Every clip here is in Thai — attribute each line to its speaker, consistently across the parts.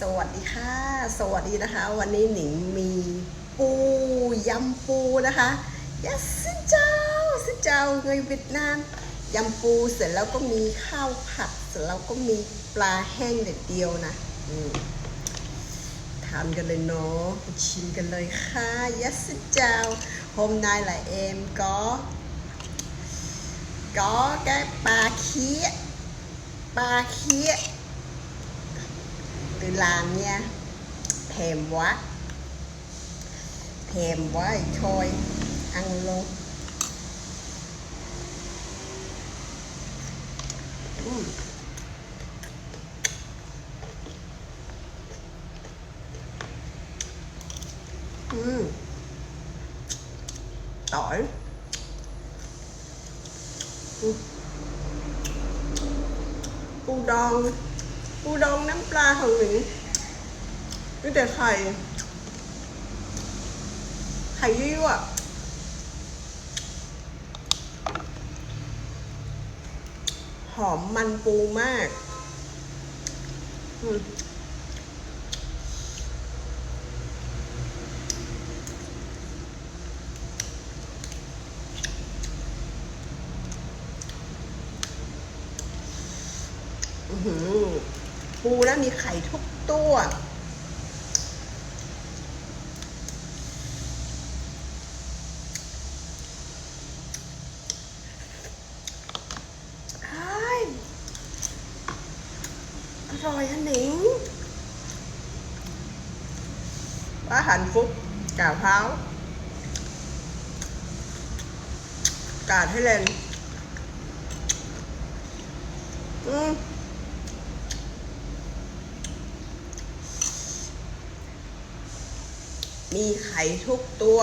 Speaker 1: สวัสดีค่ะ สวัสดีนะคะ วันนี้หนิงมีปูยำปูนะคะยัสซิเจ้าซิเจ้าเงยเวียดนามยำปูเสร็จแล้วก็มีข้าวผัด เสร็จแล้วก็มีปลาแห้งเด็ดเดียวนะทานกันเลยเนาะชิมกันเลยค่ะยัสซิเจ้า hôm nay là em có có cái ba khía ba khía tự làm nha thèm quá thèm quá thì thôi ăn luôn Ừm. Ừm. tỏi Ừm. ปูดอง ปูดองน้ำปลาของหนิงมีแต่ไข่ ไข่ยั่วๆหอมมันปูมาก อืมอื้อหือ ปูแล้วมีไข่ทุกตัว อร่อยอันนี้ว้าหันฟุกกาวเท้ากาดให้เล่นอืม มีไข่ทุกตัว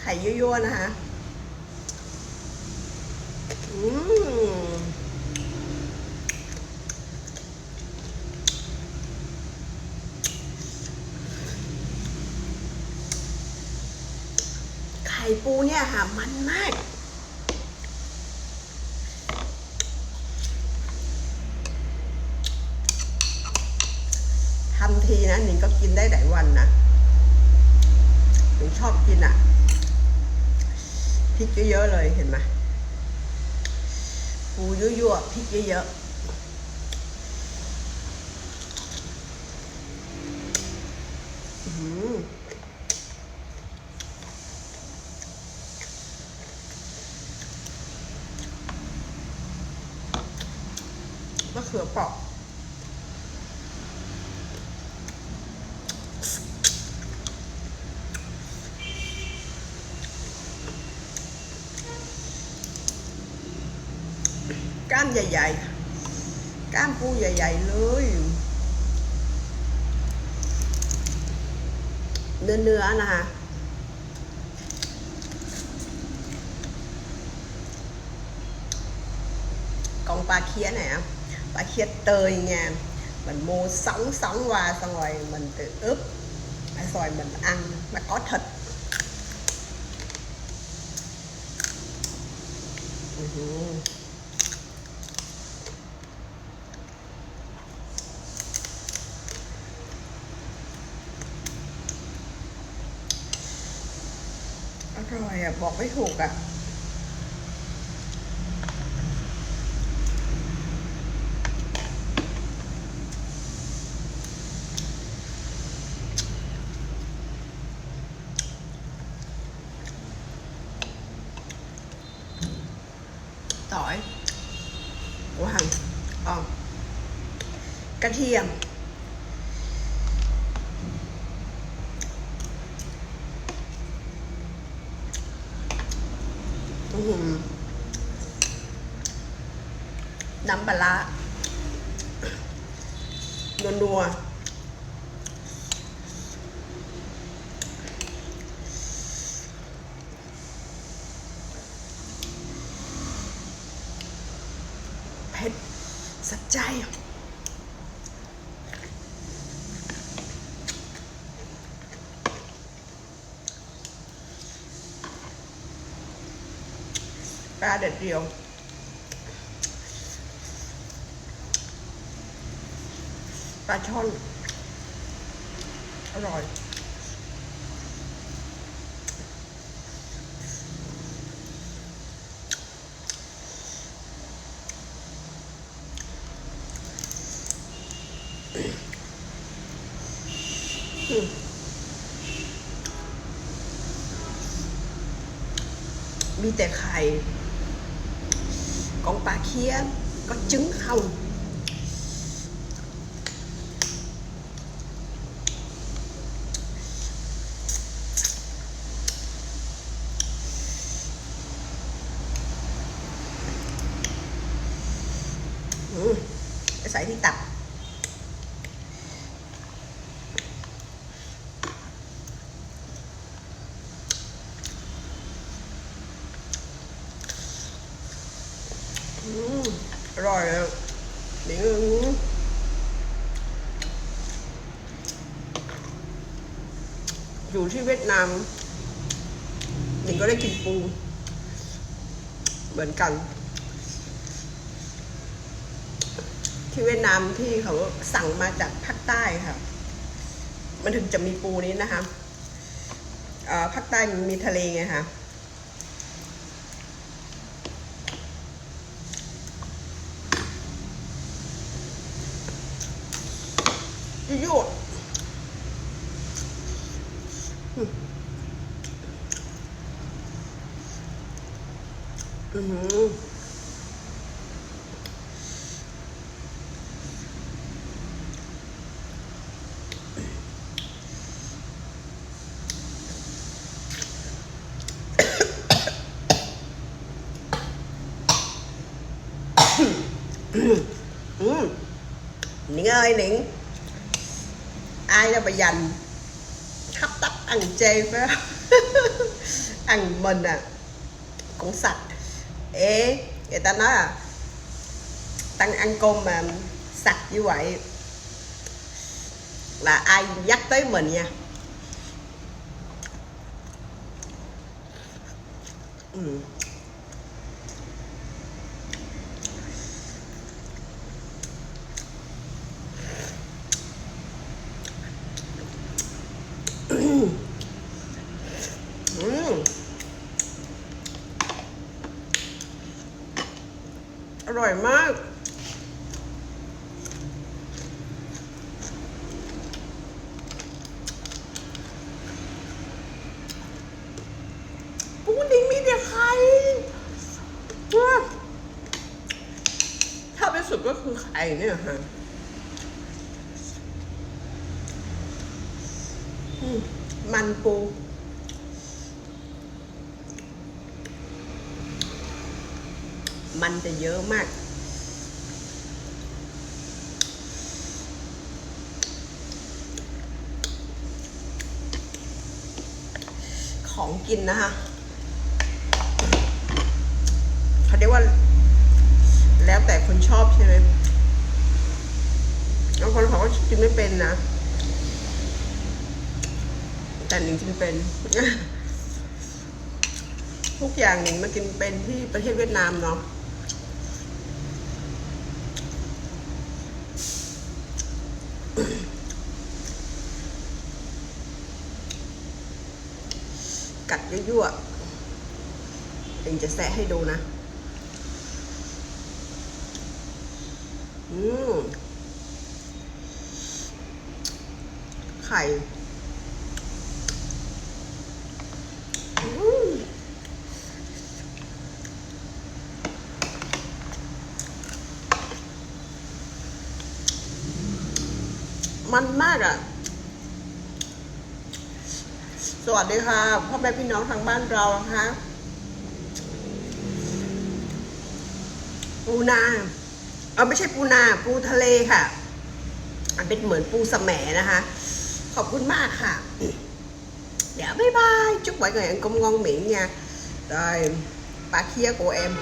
Speaker 1: ไข่ยั่วๆนะคะ อืมไข่ปูเนี่ยค่ะ มันมาก ทำทีนะหนิงก็กินได้หลายวันนะหนิงชอบกินอะพริกเยอะๆเลยเห็นไหมปูยั่วๆพริกเยอะๆมะเขือเปราะ ก้ามใหญ่ๆก้ามปูใหญ่ๆเลยเนื้อเนื้อๆนะคะ còn bà khía này á bà khía tơi nha mình mua sống sống qua xong rồi mình tự ướp rồi mình ăn nó có thịt Ừ hử. ร่อยอะ บอกไม่ถูกอะ tỏi của hành ờ, cà thiềm อื้อหือ น้ำปลาร้านัวๆเผ็ดสัใจ ลาเด็ดเดียว ปลาช่อน อร่อยมีแต่ไข่ con bà kia có trứng không ừ. cái sợi đi tập อร่อยอะนี่อืมอยู่ที่เวียดนามหนิงก็ได้กินปู เหมือนกัน ที่เวียดนามที่เขาสั่งมาจากภาคใต้ค่ะ มันถึงจะมีปูนี้นะคะภาคใต้มีทะเลไงคะ ยั่วๆอืม ai đâu mà dành hấp tấp ăn chay phải không ăn mình à cũng sạch. Ê, người ta nói là tăng ăn cơm mà sạch như vậy là ai nhắc tới mình nha. Ừ. ร่อยมาก ปูนิ่งมีแต่ไข่ว้าถ้าเป็นสุดก็คือไข่เนี่ยฮะอืมมันปู มันจะเยอะมาก ของกินนะคะเขาเรียกว่า แล้วแต่คนชอบใช่ไหมบางคนเขาก็กินไม่เป็นนะ แต่หนิงกินเป็นทุกอย่างหนิงมากินเป็นที่ประเทศเวียดนามเนาะ ยั่วเองจะแซะให้ดูนะ อืม ไข่มันมากอะ สวัสดีค่ะพ่อแม่พี่น้องทางบ้านเรานะะปูนาเอาไม่ใช่ปูนา ปูทะเลค่ะเป็นเหมือนปูสแหมนะคะ ขอบคุณมากค่ะ เดี๋ยวบ๊ายบายจุ๊บไว้ người งงอนเ ngon miệng nha rồi bà kia của em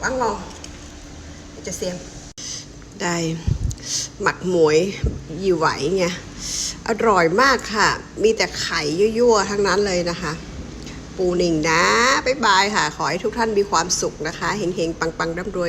Speaker 1: quá ngon để cho xem đây mặt muội như vậy nha อร่อยมากค่ะ มีแต่ไข่ยั่วๆ ทั้งนั้นเลยนะคะ ปูหนิงนะ บ๊ายบายค่ะ ขอให้ทุกท่านมีความสุขนะคะ เฮงๆ ปังๆร่ำรวย